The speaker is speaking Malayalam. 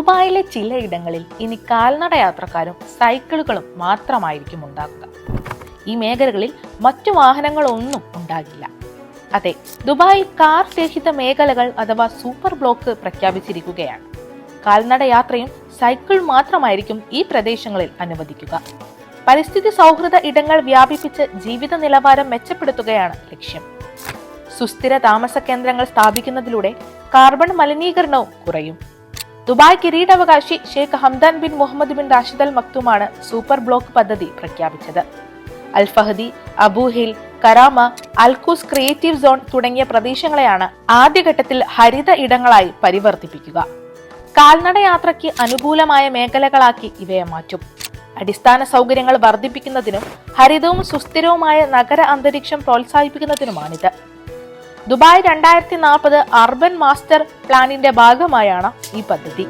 ദുബായിലെ ചിലയിടങ്ങളിൽ ഇനി കാൽനട യാത്രക്കാരും സൈക്കിളുകളും മാത്രമായിരിക്കും ഉണ്ടാകുക ഈ മേഖലകളിൽ മറ്റു വാഹനങ്ങളൊന്നും ഉണ്ടാകില്ല. അതെ ദുബായിൽ കാർ രഹിത മേഖലകൾ അഥവാ സൂപ്പർ ബ്ലോക്ക് പ്രഖ്യാപിച്ചിരിക്കുകയാണ്. കാൽനട യാത്രയും സൈക്കിൾ മാത്രമായിരിക്കും ഈ പ്രദേശങ്ങളിൽ അനുവദിക്കുക. പരിസ്ഥിതി സൗഹൃദ ഇടങ്ങൾ വ്യാപിപ്പിച്ച് ജീവിത നിലവാരം മെച്ചപ്പെടുത്തുകയാണ് ലക്ഷ്യം. സുസ്ഥിര താമസ കേന്ദ്രങ്ങൾ സ്ഥാപിക്കുന്നതിലൂടെ കാർബൺ മലിനീകരണവും കുറയും. ദുബായ് കിരീടാവകാശി Sheikh Hamdan bin Mohammed bin Rashid al മക്തുമാണ് super block പദ്ധതി പ്രഖ്യാപിച്ചത്. Al Fahidi Abu Hail Karama al Quoz creative zone തുടങ്ങിയ പ്രദേശങ്ങളെയാണ് ആദ്യഘട്ടത്തിൽ ഹരിത ഇടങ്ങളായി പരിവർത്തിപ്പിക്കുക. കാൽനടയാത്രയ്ക്ക് അനുകൂലമായ മേഖലകളാക്കി ഇവയെ മാറ്റും. അടിസ്ഥാന സൗകര്യങ്ങൾ വർദ്ധിപ്പിക്കുന്നതിനും ഹരിതവും സുസ്ഥിരവുമായ നഗര അന്തരീക്ഷം പ്രോത്സാഹിപ്പിക്കുന്നതിനുമാണിത്. ദുബായ് രണ്ടായിരത്തി നാൽപ്പത് അർബൻ മാസ്റ്റർ പ്ലാനിന്റെ ഭാഗമായാണ് ഈ പദ്ധതി.